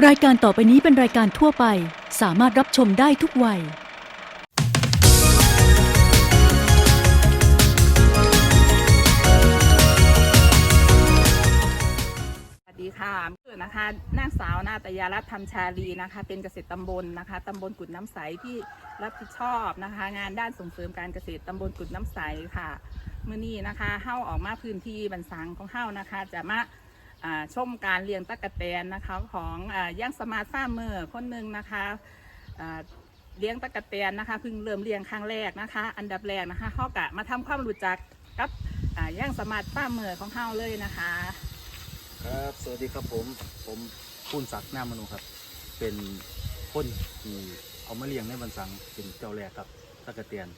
รายการต่อไปนี้เป็นรายการทั่วไป สามารถรับชมได้ทุกวัย สวัสดีค่ะชื่อนะคะนางสาวนาตยารัตน์ธรรมชาลีนะคะ เป็นเกษตรตำบลนะคะตำบลกุดน้ำใสที่รับผิดชอบนะคะ งานด้านส่งเสริมการเกษตรตำบลกุดน้ำใสค่ะ มื่อนี้นะคะเฮ้าออกมาพื้นที่บรรสังของเฮ้านะคะ จะมา ชมการเลี้ยงตะกะแตนนะคะของอาย่างสมาร์ทฟาร์มเมอร์คนหนึ่งนะคะอ่าเลี้ยงตะกะแตนนะคะเพิ่งเริ่มเลี้ยงครั้งแรกนะคะ อันดับแรกนะคะเขากะมาทำความรู้จักกับอ่าย่างสมาร์ทฟาร์มเมอร์ของเฮ้าเลยนะคะ ครับสวัสดีครับผมผมคุณศักดิ์นามมนุครับเป็นคนที่เอามาเลี้ยงในบันสังเป็นเจ้าแรกครับตะกะเตียน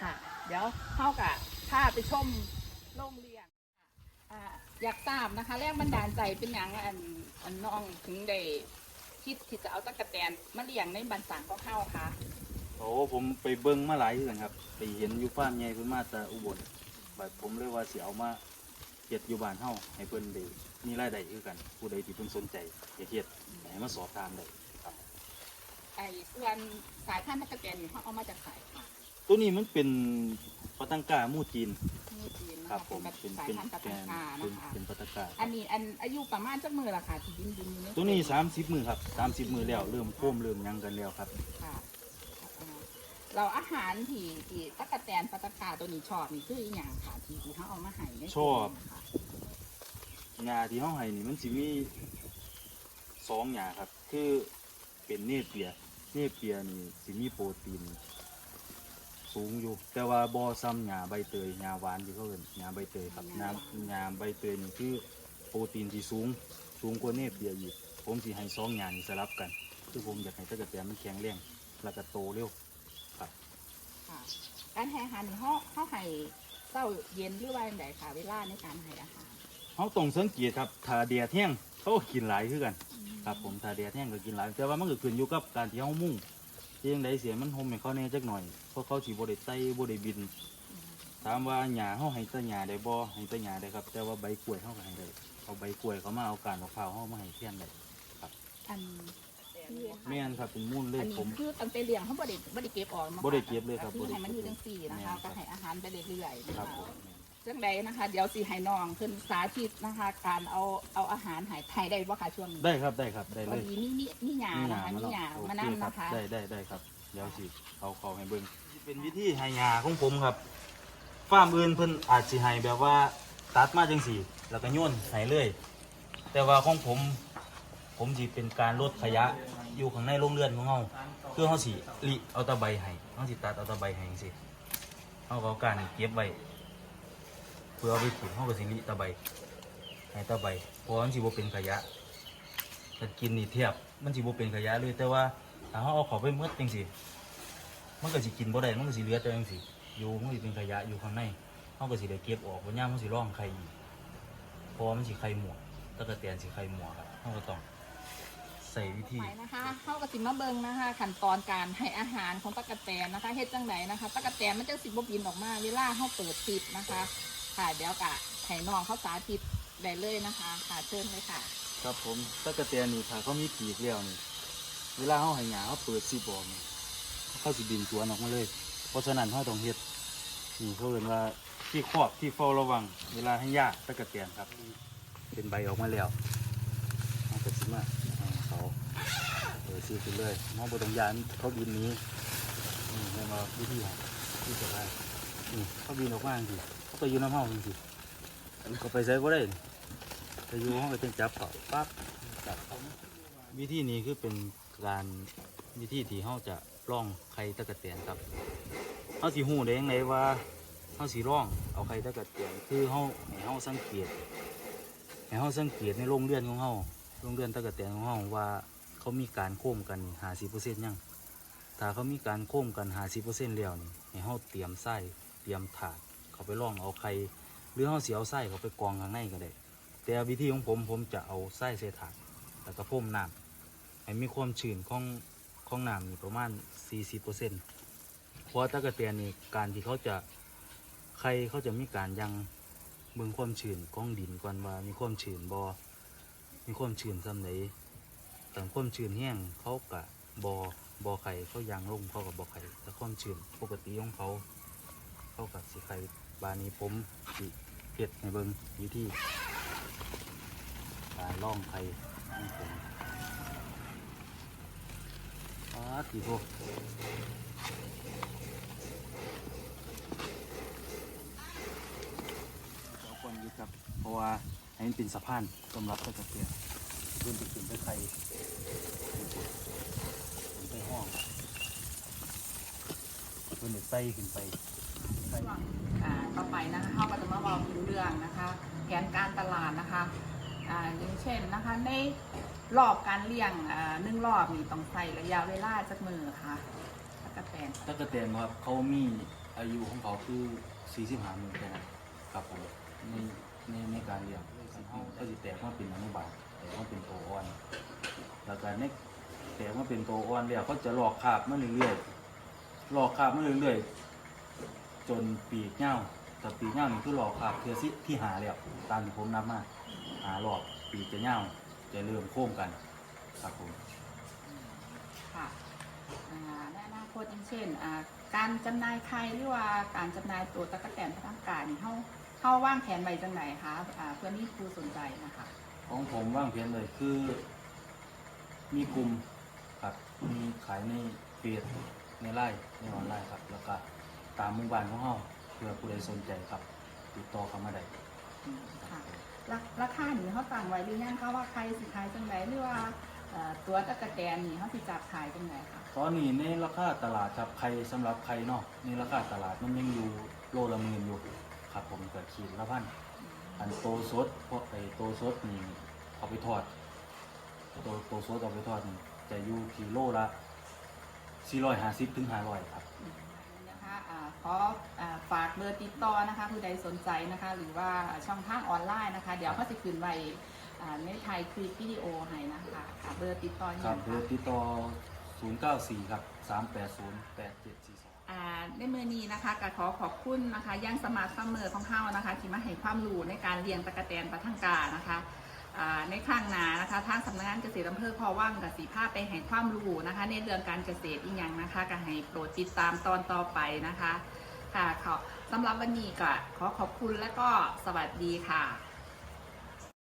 ค่ะเดี๋ยวเข้ากับถ้าไปชมโรงเรียน อ่าอยากทราบนะคะแรงบันดาลใจเป็นอย่างอันอันน้องถึงได้คิดที่จะเอาตะกะแตนมาเลี้ยงในบันสังของเข้าค่ะโอ้ผมไปเบิ้งมาหลายเรื่องครับไปเห็นอยู่ฟาร์มใหญ่เพิ่นมาแต่อุบลบัดผมเลยว่าสิเอามาเฮ็ดอยู่บ้านเฮาให้เพิ่นได้มีรายได้คือกัน ผู้ใดที่เพิ่นสนใจอยากเฮ็ดให้มาสอบถามได้ครับไอ้ส่วนสายพันธุ์ตะกะแตนนี่เขาเอามาจากสายค่ะ ตัวนี้มันเป็นปาตังกาหมู่จีน นี่จีนนะครัคะบผม เป็นเป็นสายเป็นพันธุ์ตะแกกันกาเป็นนะคะเป็นปาตังกาอันนี้อันอายุประมาณจักมือละค่ะที่ดินดินอยู่ในตัวนี้ 30 มื้อครับ 30 มื้อแล้ว เริ่มโค้มเริ่มหยังกันแล้วครับ ค่ะอ่าเราอาหารที่ที่ตะกะแตนปลาตะกาตัวนี้ชอบนี่คืออีหยังค่ะที่ที่เขาเอามาให้ในชอบ ค่ะหญ้าที่เฮาให้นี่มันสิมีสองหญ้าครับ คือเป็นเนเปีย เนเปียนี่สิมีโปรตีน สูงอยู่ แต่ว่าบ่ซ้ำหญ้าใบเตยหญ้าหวานที่เขาเอิ้นหญ้าใบเตยครับหญ้าหญ้าใบเตยนี่คือโปรตีนที่สูง สูงกว่าเนเปียอีก ผมสิให้สองหญ้านี่สลับกัน คือผมอยากให้ตะกะแตนมันแข็งแรงแล้วก็โตเร็วค่ะการให้อาหารนี่เขาเขาให้เช้าเย็นหรือว่าอย่างไรค่ะเวลาในการให้อาหารเฮาต้องสังเกตครับถ้าแดดแห้งเขาก็กินหลายคือกัน ครับผมถ้าแดดแห้งก็กินหลายแต่ว่ามันก็ขึ้นอยู่กับการที่เฮามุ่ง ที่ยังไดเสียมันห่มให้เขาแหน่จักหน่อยเพราะเขาสิบ่ได้ไต่บ่ได้บิน ถามว่าหญ้าเฮาให้แตะหญ้าได้บ่ให้แตะหญ้าได้ครับ แต่ว่าใบกล้วยเฮาก็ให้ได้เอาใบกล้วยเขามาเอาการมะพร้าวเฮามาให้แทนได้อันแม่นครับเป็นมูลเลอัยนนี้ผมคือตั้งแต่เลี้ยงเขาบ่ได้บ่ได้เก็บออกมาบ่ได้เก็บเลยครับคือให้มันบ่อได้ยู่เก็บจังสี่นะแม่คะนครัก็บให้อาหารไปเรื่อยๆนะครับคะผม จังใดนะคะ เดี๋ยวสิให้น้องขึ้นสาธิตนะคะ การเอาเอาอาหารใหายไทยได้บ่คะช่วงนี้ได้ครับได้ครับได้พเลอย ดีนี่นี่นี่หยามีหนะญ้าคะมานี่เนาะหยาโอมาเคนั่ครับนะคะ ได้ได้ได้ครับ เดี๋ยวสิเอาเขาให้เบิ่งเป็นวิธีให้หญ้าของผมครับฟาร์มอื่นเพิ่นอาจสิให้แบบว่าตัดมาจังซี่ แล้วก็โยนให้เลย แต่ว่าของผม ผมสิเป็นการลดขยะอยู่ข้างในโรงเรือนของเฮาคือเฮาสิลิเอาตะไบให้เฮาสิตัดเอาตะไบให้จังซี่เฮาก็เอาการเก็บไว้เพื่อเอาไปถิ่มเฮาก็สิลิตะไบให้ตะไบเพราะว่ามันสิบเป็นขยะถ้ากินนี่เทียบมันสิบเป็นขยะเลยแต่ว่าถ้าเฮาเอาเข้าไปหมดจังซี่มันก็สิกินบ่ได้มันก็สิเหลือแต่จังซี่อยู่มันก็สิเป็นขยะอยู่ข้างในเฮาก็สิได้เก็บออกบ่ยามมันสิร่องไข่อีกเพราะว่ามันสิไข่หมวกตะกะแตนสิไข่หมวกครับเฮาก็ต้องใส่วิธีไปนะคะเข้ากับสิมาเบิงนะคะขั้นตอนการให้อาหารของตะกะแตนนะคะเฮ็ดจังไหนนะคะตะกะแตนมันจะสิบบินออกมาเวลาเขาเปิดปิดนะคะ ค่ะเดี๋ยวกะให้น้องเขาสาธิตได้เลยนะคะค่ะเชิญเลยค่ะ ครับผมตะกะแตนนี่ถ้าเขามีปีกแล้วนี่ เวลาเขาให้หยาเขาเปิดซีบออกนี่เขาสิบินสวนออกมาเลย เพราะฉะนั้นเขาต้องเฮ็ดนี่เขาเรียกว่าที่ครอบที่เฝ้าระวัง เวลาให้ยาตะกะแตนครับ เป็นใบออกมาแล้วเขาก็สิมาเขาเปิดซีไปเลยเขาบ่ต้องยานเขาบินนี้นี่เรียกว่าวิธีของวิธีการนี่เขาบินออกมาจริง เขาไปอยู่น้ำเฮาจริงๆเขาไปใช้ก็ได้ไปอยู่ห้องก็ต้องจับเขาปั๊บจับเขาวิธีนี้คือเป็นการวิธีที่เขาจะร่องไข่ตะกะเตียนครับเขาสิหูได้ยังไงว่าเขาสิร่องเอาไข่ตะกะเตียนคือเขาให้เขาสังเกตให้เขาสังเกตในโรงเรือนของเขาโรงเรือนตะกะเตียนของเขาว่าเขามีการโค้มกันหาสิเปอร์เซ็นต์ยังถ้าเขามีการโค้มกันหาสิเปอร์เซ็นต์แล้วนี่ให้เขาเตรียมไส้เตรียมถาด เขาไปร่องเอาไข่หรือเขาเสียเอาไส้เขาไปกองข้างในก็ได้ แต่วิธีของผมผมจะเอาไส้ใส่ถาดแล้วก็พ่มน้ำให้มีความชื้นของของน้ำนี่ประมาณ 40%เพราะว่าตะกะเตียนนี่การที่เขาจะไข่เขาจะมีการยังเบิ่งความชื้นของดินก่อนว่ามีความชื้นบ่มีความชื้นซ้ำไหนแต่ความชื้นแห้งเขากะบอบอไข่เขายางลงเขากับบอไข่แต่ความชื้นปกติของเขาเขากับสีไข่ บานนี้ผมสิเห็ดในเบิงวิธีการล่องไข่ของผมอ้าทีโพเราควรยึดครับ เพราะว่าให้มันเป็นสะพานสำหรับตะกะเตียนเริ่มจะขึ้นไปไข่ขึ้นไปห้องเพื่อนจะใส่ขึ้นไปไข่อ่า ต่อไปนะคะเขาก็จะมาบอกถึงเรื่องนะคะแผนการตลาดนะคะอ่าอย่างเช่นนะคะในรอบการเลี้ยงอ่าหนึ่งรอบนี่ต้องใส่ระยะเวลาจักมือค่ะตะกะแตนตะกะแตนครับเขามีอายุของเขาคือ45มื้อแค่นั้นครับผมในในในการเลี้ยงก็จะแตกมาเป็นอนุบาลแตกมาเป็นโตอ่อนแล้วก็ในแตกมาเป็นโตอ่อนแล้วเขาจะหลอกคาบมาเรื่อยๆหลอกคาบมาเรื่อยๆ จนปีกเง่าแต่ปีกเง่านี่คือหลอกคาบเทือซิที่หาแล้วตามที่ผมนับมาหาหลอกปีกจะเง่าจะเริ่มโค้งกันครับผมค่ะอ่าในอนาคตอย่างเช่นอ่าการจำหน่ายไข่หรือว่าการจำหน่ายตัวตะกะแตนทางการนี่เขาเขาว่างแผนไว้จังไหนคะอ่าเพื่อนี่ผู้สนใจนะคะของผมว่างเพียงเลยคือ มีกลุ่มครับมีขายในเฟซในไลน์ในออนไลน์ครับแล้วก็ ตามหมู่บ้านของเฮาเพื่อผู้ใดสนใจครับ ติดต่อเข้ามาได้อืมค่ะราราคานี่เขาต่างไว้หรือยังคะว่าใครสิขายจังไหนหรือว่าเอ่อตัวตะกะแตนนี่เขาสิจับขายจังไหนคะตอนนี้ในราคาตลาดครับใครสำหรับใครเนาะในราคาตลาดมันยังอยู่โลละหมื่นอยู่ครับผมเกิดขีดละพันอันโตสดเพราะไอโตสดนี่เอาไปทอดโตโตสดเอาไปทอดนี่จะอยู่ที่โลละ450ถึง500ครับ นะคะอ่าขออ่าฝากเบอร์ติดต่อนะคะผู้ใดสนใจนะคะ หรือว่าช่องทางออนไลน์นะคะ เดี๋ยวเขาจะขึ้นไว้อ่าในไทยคลิปวิดีโอให้นะคะค่ะเบอร์ติดต่ออคย่ารับงเบอร์ติดต่อ094ครับ380 8742อ่าในมือนี้นะคะก็ขอขอบคุณนะคะยังสมาร์ทซัมเมอร์ของเฮานะคะ ที่มาให้ความรู้ในการเลี้ยงตะกะแตนปลาทังกานะคะอ่า ในข้างหนานะคะทางสำนักงานเกษตรอำเภอพอว่างกับสีภาพไปให้ความรู้นะคะ ในเรื่องการเกษตรอีกอย่างนะคะก็ให้โปรดติดตามตอนต่อไปนะคะ ค่ะขอสำหรับวันนี้ก็ขอขอบคุณและก็สวัสดีค่ะ